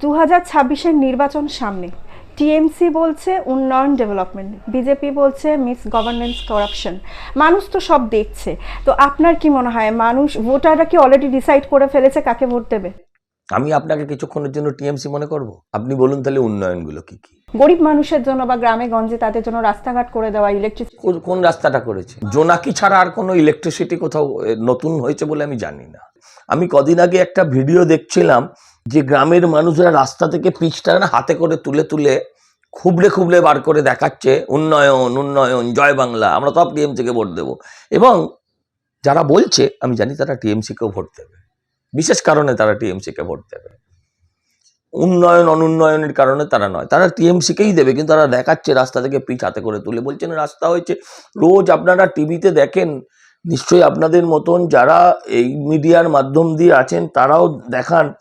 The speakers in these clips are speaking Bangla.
দু হাজার ছাব্বিশের নির্বাচন সামনে। টিএমসি বলছে উন্নয়ন ডেভেলপমেন্ট বিজেপি বলছে মিস গভর্নেন্স করাপশন। মানুষ তো সব দেখছে। তো আপনার কি মনে হয় মানুষ ভোটাররা কি অলরেডি ডিসাইড করে ফেলেছে কাকে ভোট দেবে? আমি আপনাকে কিছুক্ষণের জন্য টিএমসি মনে করব? আপনি বলুন তাহলে উন্নয়নগুলো কি কি? গরিব মানুষের জন্য বা গ্রামে গঞ্জে তাদের জন্য রাস্তাঘাট করে দেওয়া ইলেকট্রিক কোন- কোন রাস্তাটা করেছে? জোনাকি ছাড়া আর কোনো ইলেকট্রিসিটি কোথাও নতুন হয়েছে বলে আমি জানি না। আমি কদিন আগে একটা ভিডিও দেখছিলাম যে গ্রামের মানুষরা রাস্তা থেকে পিচটা না হাতে করে তুলে তুলে খুবলে খুবলে বার করে দেখাচ্ছে, উন্নয়ন উন্নয়ন, জয় বাংলা, আমরা সব টিএমসিকে ভোট দেবো। এবং যারা বলছে, আমি জানি তারা টিএমসিকেও ভোট দেবে। বিশেষ কারণে তারা টিএমসিকে ভোট দেবে। উন্নয়ন, অনুন্নয়নের কারণে তারা নয়। তারা টিএমসিকেই দেবে, কিন্তু তারা দেখাচ্ছে রাস্তা থেকে পিচ হাতে করে তুলে। বলছেন রাস্তা হয়েছে। রোজ আপনারা টিভিতে দেখেন, নিশ্চয়ই আপনাদের মতন যারা এই মিডিয়ার মাধ্যম দিয়ে আছেন, তারাও দেখান।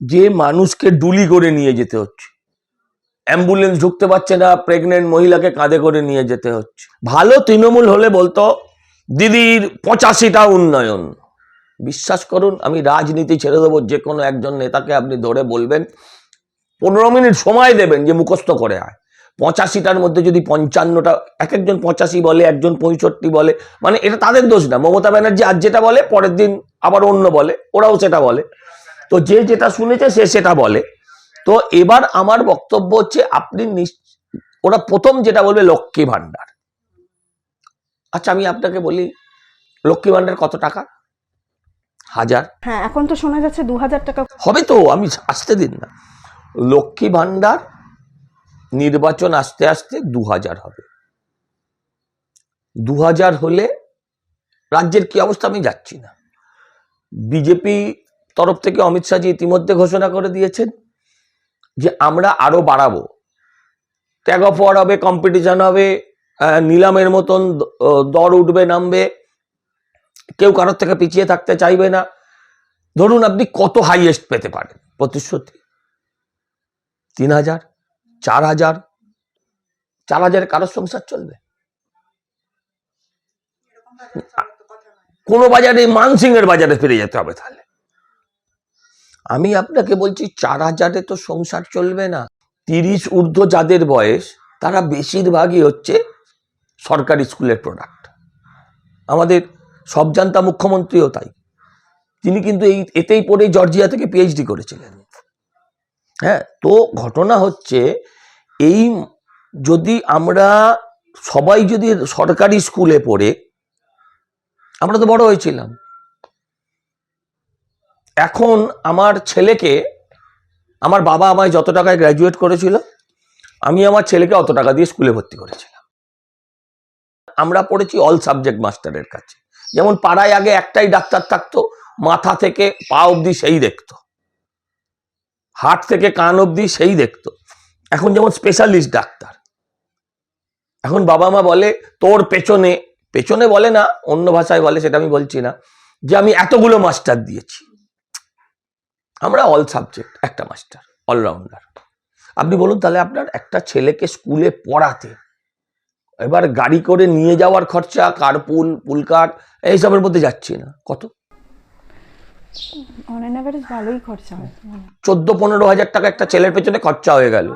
যে মানুষকে ডুলি করে নিয়ে যেতে হচ্ছে। অ্যাম্বুলেন্স ঢুকতে পারছে না, প্রেগনেন্ট মহিলাকে কাঁধে করে নিয়ে যেতে হচ্ছে। ভালো তৃণমূল হলে বলতো, দিদির পঁচাশিটা উন্নয়ন। বিশ্বাস করুন, আমি রাজনীতি ছেড়ে দেবো, যে কোনো একজন নেতাকে আপনি ধরে বলবেন, পনেরো মিনিট সময় দেবেন যে মুখস্থ করে আয়। পঁচাশিটার মধ্যে যদি পঞ্চান্নটা এক একজন পঁচাশি বলে, একজন পঁয়ষট্টি বলে মানে এটা তাদের দোষ না। মমতা ব্যানার্জি আজ যেটা বলে, পরের দিন আবার অন্য বলে, ওরাও সেটা বলে। তো যে যেটা শুনেছে সে সেটা বলে। তো এবার আমার বক্তব্য হচ্ছে আপনি ওরা প্রথম যেটা বলবে লক্ষ্মী ভাণ্ডার। আচ্ছা আমি আপনাকে বলি লক্ষ্মী ভাণ্ডার কত টাকা? হাজার। হ্যাঁ এখন তো শোনা যাচ্ছে দু হাজার টাকা। হবে তো আমি আসতে দিন না। লক্ষ্মী ভাণ্ডার নির্বাচন আসতে আসতে দু হাজার হবে। দু হাজার হলে রাজ্যের কি অবস্থা আমি যাচ্ছি না। বিজেপি তরফ থেকে অমিত শাহজি ইতিমধ্যে ঘোষণা করে দিয়েছেন যে আমরা আরও বাড়াবো। ট্যাগ অফ ওয়ার হবে কম্পিটিশন হবে নিলামের মতন দর উঠবে, নামবে। কেউ কারোর থেকে পিছিয়ে থাকতে চাইবে না। ধরুন আপনি কত হাইয়েস্ট পেতে পারেন প্রতিশ্রুতি। তিন হাজার, চার হাজার, চার হাজারে কারোর সংসার চলবে? কোনো বাজারে মানসিংয়ের বাজারে ফিরে যেতে হবে তাহলে। আমি আপনাকে বলছি, চার হাজারে তো সংসার চলবে না। তিরিশ ঊর্ধ্ব যাদের বয়স, তারা বেশিরভাগই হচ্ছে সরকারি স্কুলের প্রোডাক্ট আমাদের সব জানতা মুখ্যমন্ত্রীও তাই। তিনি কিন্তু এই, এতেই পড়ে জর্জিয়া থেকে পিএইচডি করেছিলেন। হ্যাঁ তো ঘটনা হচ্ছে, এই যদি আমরা সবাই যদি সরকারি স্কুলে পড়ে, আমরা তো বড় হয়েছিলাম। এখন আমার ছেলেকে, আমার বাবা আমায় যত টাকায় গ্র্যাজুয়েট করেছিল, আমি আমার ছেলেকে অত টাকা দিয়ে স্কুলে ভর্তি করেছিলাম। আমরা পড়েছি অল সাবজেক্ট মাস্টারের কাছে। যেমন পাড়ায় আগে একটাই ডাক্তার থাকতো, মাথা থেকে পা অবধি সেই দেখতো। হাট থেকে কান অবধি সেই দেখতো। এখন যেমন স্পেশালিস্ট ডাক্তার। এখন বাবা মা বলে, তোর পেছনে পেছনে বলে না, অন্য ভাষায় বলে, সেটা আমি বলছি না, যে আমি এতগুলো মাস্টার দিয়েছি। আমরা অল সাবজেক্ট একটা মাস্টার অলরাউন্ডার আপনি বলুন তাহলে আপনার একটা ছেলেকে স্কুলে পড়াতে এবার গাড়ি করে নিয়ে যাওয়ার খরচা কারপুল পুলকার এইসবের মধ্যে যাচ্ছি না। কত? হয়। চোদ্দ পনেরো হাজার টাকা একটা ছেলের পেছনে খরচা হয়ে গেল।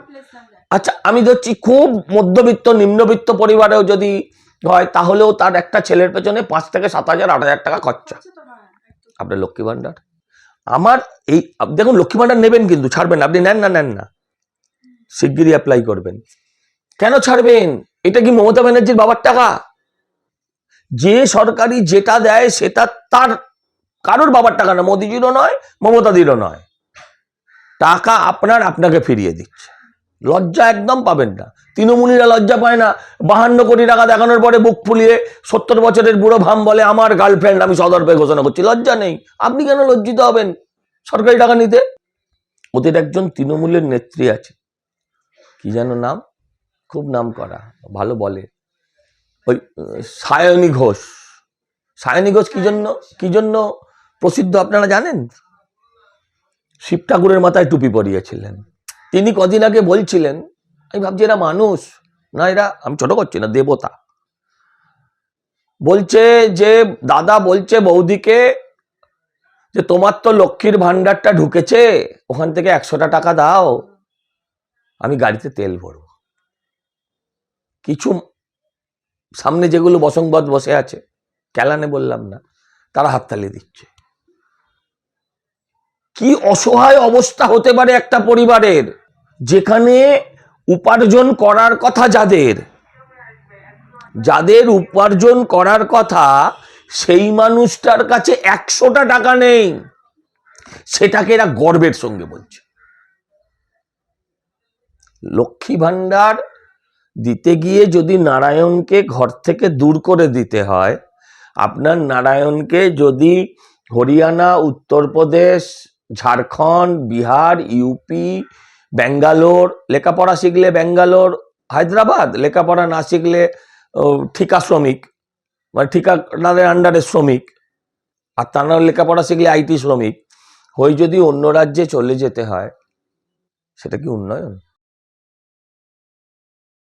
আচ্ছা আমি ধরছি খুব মধ্যবিত্ত নিম্নবিত্ত পরিবারেও যদি হয় তাহলেও তার একটা ছেলের পেছনে পাঁচ থেকে সাত হাজার আট হাজার টাকা খরচা। আপনার লক্ষ্মী ভাণ্ডার? আমার এই দেখুন লক্ষ্মী ভাণ্ডার নেবেন কিন্তু, ছাড়বেন। আপনি নেন না নেন না। শিগগিরই অ্যাপ্লাই করবেন। কেন ছাড়বেন? এটা কি মমতা ব্যানার্জির বাবার টাকা? যে সরকারি যেটা দেয়, সেটা তার, কারোর বাবার টাকা না, মোদিজিরও নয়, মমতাদিরও নয়। টাকা আপনার আপনাকে ফিরিয়ে দিচ্ছে। লজ্জা একদম পাবেন না। তৃণমূলীরা লজ্জা পায় না। বাহান্ন কোটি টাকা দেখানোর পরে বুক ফুলিয়ে সত্তর বছরের বুড়ো ভাম বলে, আমার গার্লফ্রেন্ড আমি সদর পেয়ে ঘোষণা করছি। লজ্জা নেই। আপনি কেন লজ্জিত হবেন? সরকারি টাকা নিতে। ওদের একজন তৃণমূলের নেত্রী আছে। কি যেন নাম? খুব নাম করা, ভালো বলে। ওই, সায়নী ঘোষ। সায়নী ঘোষ কি জন্য কি জন্য প্রসিদ্ধ আপনারা জানেন? শিব ঠাকুরের মাথায় টুপি পরিয়েছিলেন। তিনি কদিন আগে বলছিলেন, আমি ভাবছি এরা মানুষ, না এরা, আমি ছোট করছি না, দেবতা। বলছে যে, দাদা বলছে বৌদিকে যে তোমার তো লক্ষ্মীর ভান্ডারটা ঢুকেছে, ওখান থেকে একশোটা টাকা দাও। আমি গাড়িতে তেল ভরবো। কিছু সামনে যেগুলো বসংবদ বসে আছে, কেলানে বললাম না, তারা হাততালি দিচ্ছে। কি অসহায় অবস্থা হতে পারে একটা পরিবারের, যেখানে উপার্জন করার কথা যাদের যাদের উপার্জন করার কথা সেই মানুষটার কাছে একশোটা টাকা নেই। সেটাকে এরা গর্বের সঙ্গে বলছে। লক্ষ্মী ভাণ্ডার দিতে গিয়ে যদি নারায়ণকে ঘর থেকে দূর করে দিতে হয়, আপনার নারায়ণকে যদি হরিয়ানা, উত্তরপ্রদেশ, ঝাড়খণ্ড, বিহার, ইউপি, ব্যাঙ্গালোর, লেখাপড়া শিখলে ব্যাঙ্গালোর, হায়দ্রাবাদ, লেখাপড়া না শিখলে ঠিকা শ্রমিক মানে ঠিকাদারের আন্ডারে শ্রমিক। আর তার নাম লেখাপড়া শিখলে আইটি শ্রমিক। হয়ে যদি অন্য রাজ্যে চলে যেতে হয়, সেটা কি উন্নয়ন?